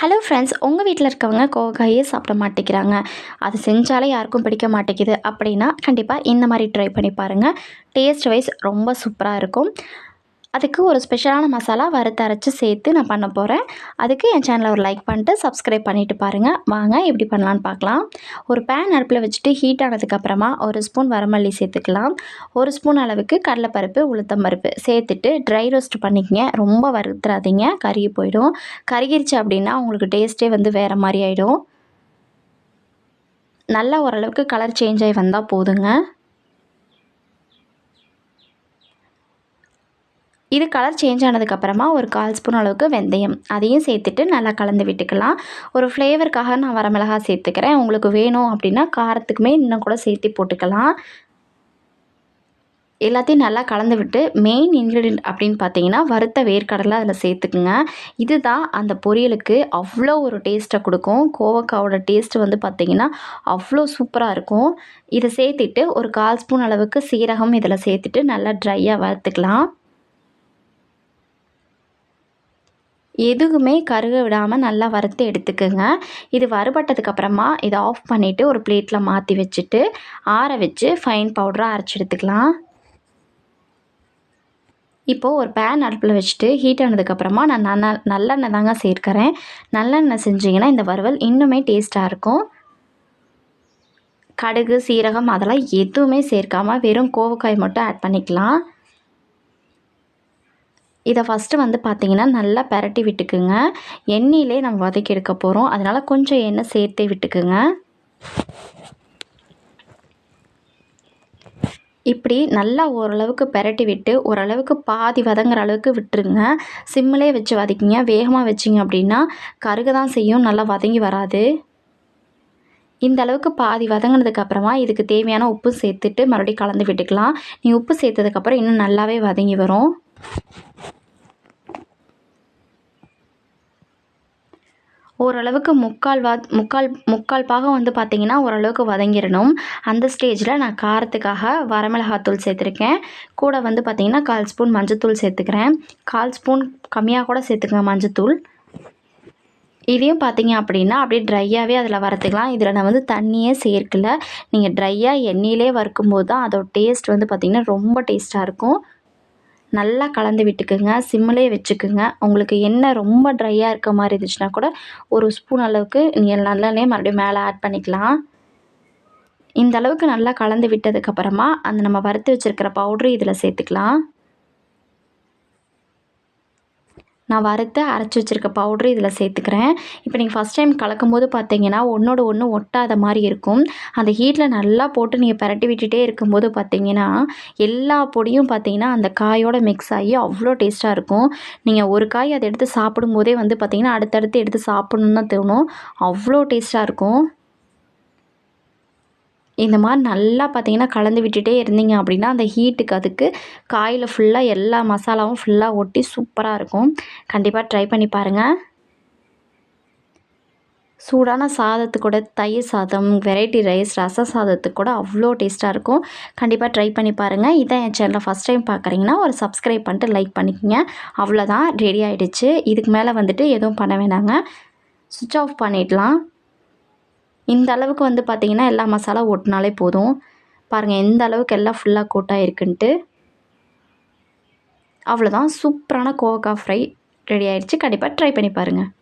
Hello friends உங்கள் வீட்டில் இருக்கவங்க கோவக்காயே சாப்பிட மாட்டேங்கிறாங்க. அது செஞ்சாலே யாருக்கும் பிடிக்க மாட்டேங்குது அப்படின்னா கண்டிப்பாக இந்த மாதிரி ட்ரை பண்ணி பாருங்கள் டேஸ்ட் வைஸ் ரொம்ப சூப்பராக இருக்கும். அதுக்கு ஒரு ஸ்பெஷலான மசாலா வறுத்து அரைச்சி சேர்த்து நான் பண்ண போகிறேன் அதுக்கு என் சேனலை ஒரு லைக் பண்ணிட்டு சப்ஸ்கிரைப் பண்ணிவிட்டு பாருங்கள் வாங்க எப்படி பண்ணலான்னு பார்க்கலாம். ஒரு பேன் அடுப்பில் வச்சுட்டு ஹீட் ஆனதுக்கப்புறமா ஒரு ஸ்பூன் வரமல்லி சேர்த்துக்கலாம். ஒரு ஸ்பூன் அளவுக்கு கடலைப்பருப்பு உளுத்தம் பருப்பு சேர்த்துட்டு ட்ரை ரோஸ்ட் பண்ணிக்கங்க. ரொம்ப வறுத்துறாதீங்க. கருகி போயிடும். கருகிருச்சு அப்படின்னா உங்களுக்கு டேஸ்ட்டே வந்து வேறு மாதிரி ஆகிடும் நல்லா ஓரளவுக்கு கலர் சேஞ்ச் ஆகி வந்தால் போதுங்க. இது கலர் சேஞ்ச் ஆனதுக்கப்புறமா ஒரு கால் ஸ்பூன் அளவுக்கு வெந்தயம். அதையும் சேர்த்துட்டு நல்லா கலந்து விட்டுக்கலாம். ஒரு ஃப்ளேவருக்காக நான் வரமிளகா சேர்த்துக்கிறேன். உங்களுக்கு வேணும் அப்படின்னா காரத்துக்குமே இன்னும் கூட சேர்த்து போட்டுக்கலாம். எல்லாத்தையும் நல்லா கலந்து விட்டு மெயின் இன்க்ரீடியன்ட் அப்படின்னு பார்த்தீங்கன்னா வறுத்த வேர்க்கடலை அதில் சேர்த்துக்குங்க. இதுதான் அந்த பொரியலுக்கு அவ்வளோ ஒரு டேஸ்ட்டை கொடுக்கும். கோவக்காவோட டேஸ்ட் வந்து பார்த்திங்கன்னா அவ்வளோ சூப்பராக இருக்கும். இதை சேர்த்துட்டு ஒரு கால் ஸ்பூன் அளவுக்கு சீரகம் இதில் சேர்த்துட்டு நல்லா ட்ரையாக வறுத்துக்கலாம். எதுவுமே கருக விடாமல் நல்லா வறுத்து எடுத்துக்கோங்க. இது வறுபட்டதுக்கப்புறமா இதை ஆஃப் பண்ணிவிட்டு ஒரு பிளேட்டில் மாற்றி வச்சுட்டு ஆற வச்சு ஃபைன் பவுடராக அரைச்சி எடுத்துக்கலாம். இப்போது ஒரு பேன் அடுப்பில் வச்சுட்டு ஹீட் ஆனதுக்கப்புறமா நான் நல்ல நல்லெண்ணெய் தாங்க சேர்க்குறேன். நல்லெண்ணெய் செஞ்சிங்கன்னா இந்த வறுவல் இன்னுமே டேஸ்ட்டாக இருக்கும். கடுகு சீரகம் அதெல்லாம் எதுவுமே சேர்க்காமல் வெறும் கோவக்காய் மட்டும் ஆட் பண்ணிக்கலாம். இதை ஃபஸ்ட்டு வந்து பார்த்திங்கன்னா நல்லா பரட்டி விட்டுக்குங்க. எண்ணெயிலே நம்ம வதக்கி எடுக்க போகிறோம் அதனால் கொஞ்சம் எண்ணெய் சேர்த்தே விட்டுக்குங்க. இப்படி நல்லா ஓரளவுக்கு பெரட்டி விட்டு ஓரளவுக்கு பாதி வதங்குற அளவுக்கு விட்டுருங்க. சிம்மிலே வச்சு வதக்கிங்க. வேகமாக வச்சிங்க அப்படின்னா கருக தான் செய்யும். நல்லா வதங்கி வராது. இந்த அளவுக்கு பாதி வதங்கினதுக்கப்புறமா இதுக்கு தேவையான உப்பு சேர்த்துட்டு மறுபடியும் கலந்து விட்டுக்கலாம். நீ உப்பு சேர்த்ததுக்கப்புறம் இன்னும் நல்லாவே வதங்கி வரும். ஓரளவுக்கு முக்கால் வா முக்கால் முக்கால் பாகம் வந்து பார்த்திங்கன்னா ஓரளவுக்கு வதங்கிடணும் அந்த ஸ்டேஜில் நான் காரத்துக்காக வரமிளகாத்தூள் சேர்த்துருக்கேன். கூட வந்து பார்த்திங்கன்னா கால் ஸ்பூன் மஞ்சத்தூள் சேர்த்துக்கிறேன். கால் ஸ்பூன் கம்மியாக கூட சேர்த்துக்கங்க மஞ்சத்தூள். இதையும் பார்த்தீங்க அப்படின்னா அப்படியே ட்ரையாகவே அதில் வறுத்துக்கலாம். இதில் நான் வந்து தண்ணியே சேர்க்கல. நீங்கள் ட்ரையாக எண்ணெயிலே வறுக்கும்போது தான் அதோட டேஸ்ட் வந்து பார்த்திங்கன்னா ரொம்ப டேஸ்ட்டாக இருக்கும். நல்லா கலந்து விட்டுக்குங்க சிம்மிலே வச்சுக்குங்க. உங்களுக்கு எண்ணெய் ரொம்ப ட்ரையாக இருக்க மாதிரி இருந்துச்சுன்னா கூட ஒரு ஸ்பூன் அளவுக்கு நீங்கள் நல்லெண்ணெய் மறுபடியும் மேலே ஆட் பண்ணிக்கலாம். இந்த அளவுக்கு நல்லா கலந்து விட்டதுக்கப்புறமா அந்த நம்ம வறுத்து வச்சுருக்கிற பவுட்ரு இதில் சேர்த்துக்கலாம். நான் வறுத்து அரைச்சி வச்சுருக்க பவுட்ரு இதில் சேர்த்துக்கிறேன். இப்போ நீங்கள் ஃபஸ்ட் டைம் கலக்கும் போது பார்த்தீங்கன்னா ஒன்றோட ஒன்று ஒட்டாத மாதிரி இருக்கும். அந்த ஹீட்டில் நல்லா போட்டு நீங்கள் பரட்டி விட்டுட்டே இருக்கும்போது பார்த்தீங்கன்னா எல்லா பொடியும் பார்த்தீங்கன்னா அந்த காயோட மிக்ஸ் ஆகி அவ்வளோ டேஸ்ட்டாக இருக்கும். நீங்கள் ஒரு காய் அதை எடுத்து சாப்பிடும்போதே வந்து பார்த்திங்கன்னா அடுத்தடுத்து எடுத்து சாப்பிட்ணுன்னு தான் தோணும் அவ்வளோ டேஸ்ட்டாக இருக்கும். இந்த மாதிரி நல்லா பார்த்தீங்கன்னா கலந்து விட்டுட்டே இருந்தீங்க அப்படின்னா அந்த ஹீட்டுக்கு அதுக்கு காயில் ஃபுல்லாக எல்லா மசாலாவும் ஃபுல்லாக ஒட்டி சூப்பராக இருக்கும். கண்டிப்பாக ட்ரை பண்ணி பாருங்கள் சூடான சாதத்துக்கு கூட தயிர் சாதம் வெரைட்டி ரைஸ் ரச சாதத்துக்கு கூட அவ்வளோ டேஸ்ட்டாக இருக்கும். கண்டிப்பாக ட்ரை பண்ணி பாருங்கள் இதான் என் சேனலை ஃபஸ்ட் டைம் பார்க்குறீங்கன்னா ஒரு சப்ஸ்கிரைப் பண்ணிட்டு லைக் பண்ணிக்கோங்க. அவ்வளோதான் ரெடி ஆகிடுச்சு இதுக்கு மேலே வந்துட்டு எதுவும் பண்ண வேணாங்க. சுவிட்ச் ஆஃப் பண்ணிடலாம். இந்த அளவுக்கு வந்து பார்த்திங்கன்னா எல்லா மசாலா ஒட்டினாலே போதும். பாருங்கள் எந்த அளவுக்கு எல்லாம் ஃபுல்லாக கோட்டாக இருக்குன்ட்டு. அவ்வளோதான் சூப்பரான கோவக்காய் ஃப்ரை ரெடி ஆயிடுச்சு. கண்டிப்பாக ட்ரை பண்ணி பாருங்கள்